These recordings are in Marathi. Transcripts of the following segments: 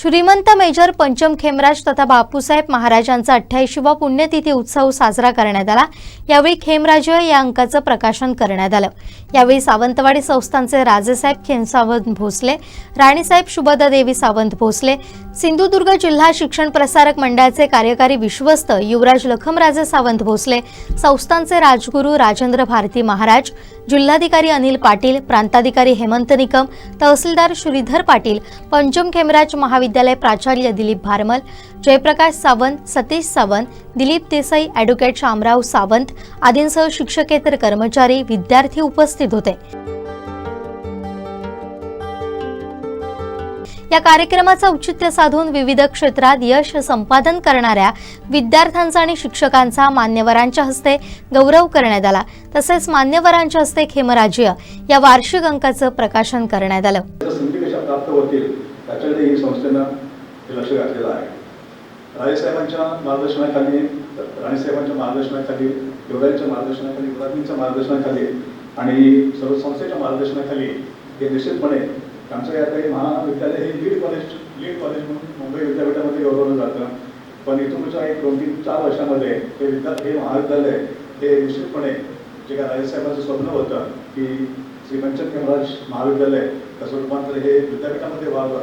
श्रीमंत मेजर पंचम खेमराज तथा बापूसाहेब महाराजांचा अठ्ठ्याऐंशीवा पुण्यतिथी उत्सव साजरा करण्यात आला. यावेळी खेमराज या अंकाचं प्रकाशन करण्यात आलं. यावेळी सावंतवाडी संस्थांचे राजेसाहेब खेमसावंत भोसले राणीसाहेब शुभदा देवी सावंत भोसले सिंधुदुर्ग जिल्हा शिक्षण प्रसारक मंडळाचे कार्यकारी विश्वस्त युवराज लखमराजे सावंत भोसले संस्थांचे राजगुरू राजेंद्र भारती महाराज जिल्हाधिकारी अनिल पाटील प्रांताधिकारी हेमंत निकम तहसीलदार श्रीधर पाटील पंचम खेमराज महाविद्यालय प्राचार्य दिलीप भारमल जयप्रकाश सावंत सतीश सावंत दिलीप देसाई ॲडव्होकेट शामराव सावंत आदींसह शिक्षकेतर कर्मचारी विद्यार्थी उपस्थित होते. या कार्यक्रमाचं औचित्य साधून विविध क्षेत्रात यश संपादन करणाऱ्या विद्यार्थ्यांचा आणि शिक्षकांचा मान्यवरांच्या हस्ते गौरव करण्यात आला. तसेच मान्यवरांच्या हस्ते खेमराज्य या वार्षिक अंकाचं प्रकाशन करण्यात आलं. लक्ष घातलेलं आहे. राजेसाहेबांच्या मार्गदर्शनाखाली राणेसाहेबांच्या मार्गदर्शनाखाली युवराजांच्या मार्गदर्शनाखाली युवराजांच्या मार्गदर्शनाखाली आणि सर्व संस्थेच्या मार्गदर्शनाखाली हे निश्चितपणे आमचं या काही महाविद्यालय हे लीड कॉलेज लीड कॉलेज म्हणून मुंबई विद्यापीठामध्ये गौरवलं जातं. पण इथूनच्या एक दोन तीन चार वर्षामध्ये हे विद्या हे महाविद्यालय हे निश्चितपणे जे काय राजेसाहेबांचं स्वप्न होतं की श्री पंचम महाराज महाविद्यालय तसं रूपांतर हे विद्यापीठामध्ये व्हावं.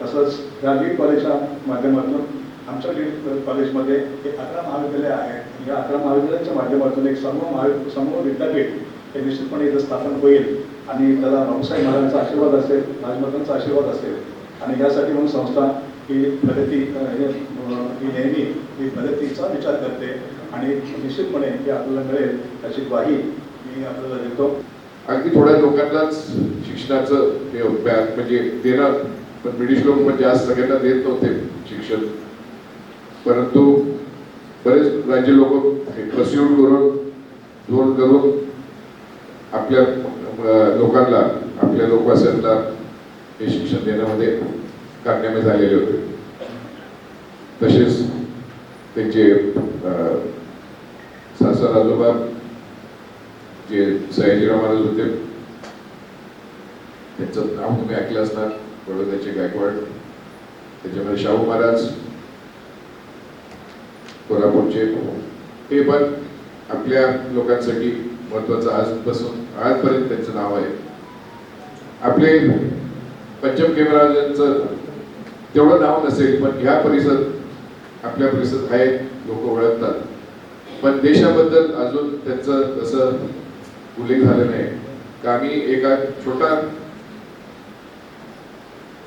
तसंच या लीड कॉलेजच्या माध्यमातून आमच्या लीड कॉलेजमध्ये हे अकरा महाविद्यालय आहेत या अकरा महाविद्यालयाच्या माध्यमातून एक समूह महावि समूह विद्यापीठ हे निश्चितपणे इथं स्थापन होईल. आणि त्याला बाबूसाहेब महाराजांचा आशीर्वाद असेल राजमातांचा आशीर्वाद असेल. आणि यासाठी म्हणून संस्था ही प्रगती ही नेहमी ही प्रगतीचा विचार करते. आणि निश्चितपणे हे आपल्याला मिळेल त्याची ग्वाही मी आपल्याला देतो. अगदी थोड्या लोकांनाच शिक्षणाचं हे म्हणजे देणं पण ब्रिटिश लोक म्हणजे आज सगळ्यांना देत नव्हते शिक्षण. परंतु बरेच राज्य लोक हे प्रस्यूट करून जोर करून आपल्या लोकांना आपल्या लोकवासांना हे शिक्षण देण्यामध्ये कामयाबी झालेले होते. तसेच त्यांचे सासर आजोबा जे सयाजीराव महाराज होते त्यांचं नाव तुम्ही ऐकलं असणार बडोद्याचे गायकवाड त्याच्यामध्ये शाहू महाराज कोल्हापूरचे हे पण आपल्या लोकांसाठी महत्वाचं आजपासून आजपर्यंत त्यांचं नाव आहे. आपले पंचम केमराजांचं तेवढं नाव नसेल पण ह्या परिसर आपल्या परिसरात आहे लोक ओळखतात. पण देशाबद्दल अजून त्यांचं तसं उल्लेख झाला नाही. का आम्ही एका छोटा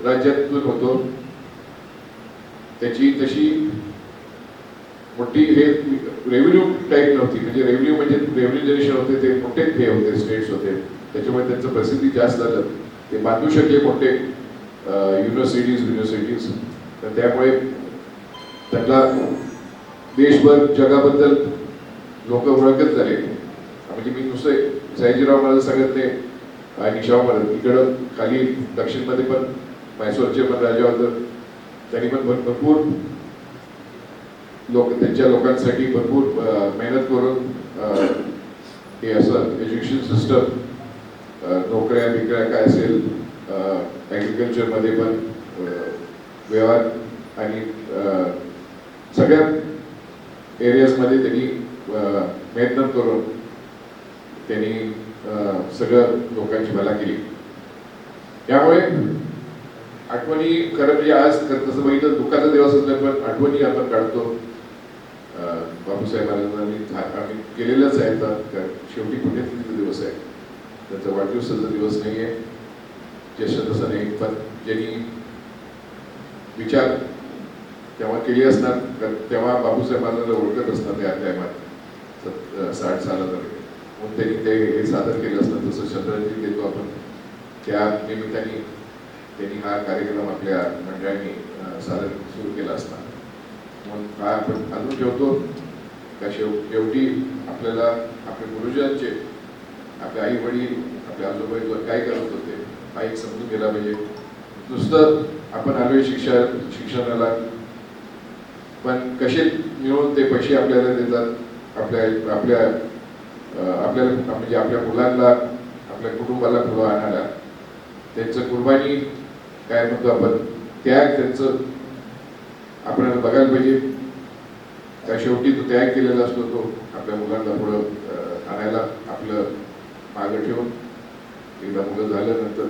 राज्यातून होतो. त्याची तशी मोठी हे रेव्हेन्यू टाईप नव्हती. म्हणजे रेव्हेन्यू म्हणजे रेव्हेन्यू जनरेशन होते ते मोठे हे होते स्टेट्स होते. त्याच्यामुळे त्यांचं प्रसिद्धी जास्त झालं. ते बांधू शकले मोठे युनिव्हर्सिटीज युनिव्हर्सिटीज तर त्यामुळे त्यांना देशभर जगाबद्दल लोक ओळखत झाले. म्हणजे मी नुसते सयाजीराव महाराज सांगत नाही आणि शाहू महाराज. इकडं खाली दक्षिणमध्ये पण मैसूरचे पण राजा होतं त्यांनी पण भर- भरपूर लोक त्यांच्या लोकांसाठी भरपूर मेहनत करून हे असं एज्युकेशन सिस्टम नोकऱ्या बिकऱ्या काय असेल ॲग्रिकल्चरमध्ये पण व्यवहार आणि सगळ्या एरियाजमध्ये त्यांनी मेहनत करून त्यांनी सगळं लोकांची भला केली. त्यामुळे आठवणी खरं म्हणजे आज तसं बघितलं दुःखाचा दिवस असला पण आठवणी आपण काढतो. बापूसाहेब महाराजांनी आम्ही केलेलंच आहे तर शेवटी पुण्यतिथीचा दिवस आहे. त्यांचा वाढदिवसाचा दिवस नाही आहे. ज्येष्ठ तसं नाही पण ज्यांनी विचार तेव्हा केली असणार कारण तेव्हा बापूसाहेब महाराजांना ओळखत असणार त्या टायमात सत- साठ सालामध्ये म्हणून त्यांनी ते हे सादर केलं असतं तसं श्रद्धांजली देतो आपण त्या निमित्ताने त्यांनी हा कार्यक्रम आपल्या मंडळाने सादर सुरू केला असता काय आपण अजून ठेवतो. त्या शेव शेवटी आपल्याला आपल्या गुरुजांचे आपले आई वडील आपले आजोबाईवर काय करत होते हा एक समजून गेला पाहिजे. नुसतं आपण आलोय शिक्षा शिक्षणाला. पण कसे मिळून ते पैसे आपल्याला देतात? आपल्या आपल्या आपल्याला म्हणजे आपल्या मुलांना आपल्या कुटुंबाला पुढं आणायला. त्यांचं कुर्बानी काय म्हणतो आपण? त्याग त्यांचं बघायला पाहिजे. त्या शेवटी तो त्याग केलेला असतो तो आपल्या मुलांना पुढं आणायला आपलं मागं ठेवून. एकदा मुलं झाल्यानंतर.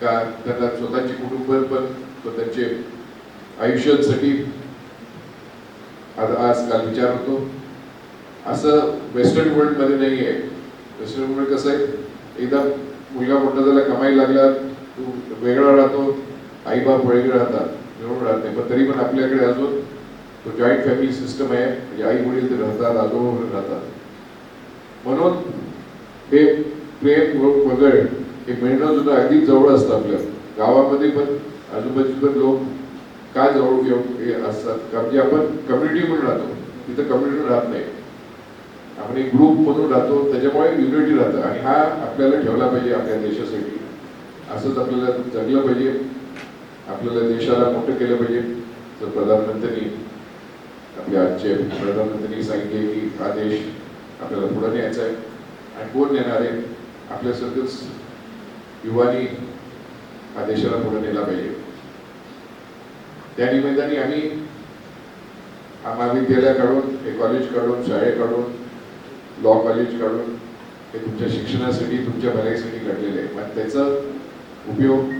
का त्यांना स्वतःची कुटुंब पण स्वतःचे आयुष्यासाठी आज आजकाल विचार होतो. असं वेस्टर्न वर्ल्डमध्ये नाही आहे. वेस्टर्न वर्ल्ड कसं आहे? एकदा मुलगा मोठा झाला कमाई लागला तो वेगळा राहतो आई बाप वेगळे राहतात. मिळून राहत. नाही पण तरी पण आपल्याकडे अजून तो जॉईंट फॅमिली सिस्टम आहे. म्हणजे आई वडील ते राहतात आजोबा राहतात. म्हणून हे प्रेम व वगळ हे मिळणं सुद्धा अगदी जवळ असतं आपल्या गावामध्ये पण आजूबाजू पण लोक काय जवळ घेऊन हे असतात. का म्हणजे आपण कम्युनिटी म्हणून राहतो. तिथं कम्युनिटी राहत नाही. आपण एक ग्रुप म्हणून राहतो. त्याच्यामुळे युनिटी राहतं. आणि हा आपल्याला ठेवला पाहिजे आपल्या देशासाठी. असंच आपल्याला जगलं पाहिजे. आपल्याला देशाला मोठं केलं पाहिजे? तर प्रधानमंत्र्यांनी आपल्या आजचे प्रधानमंत्र्यांनी सांगितले की हा देश आपल्याला पुढं न्यायचा आहे. आणि कोण नेणार आहे? आपल्यासारखंच युवानी हा देशाला पुढे नेला पाहिजे. त्या निमित्ताने आम्ही हा महाविद्यालय काढून हे कॉलेज काढून शाळे काढून लॉ कॉलेज काढून हे तुमच्या शिक्षणासाठी तुमच्या भलाईसाठी काढलेले आहे. पण त्याचा उपयोग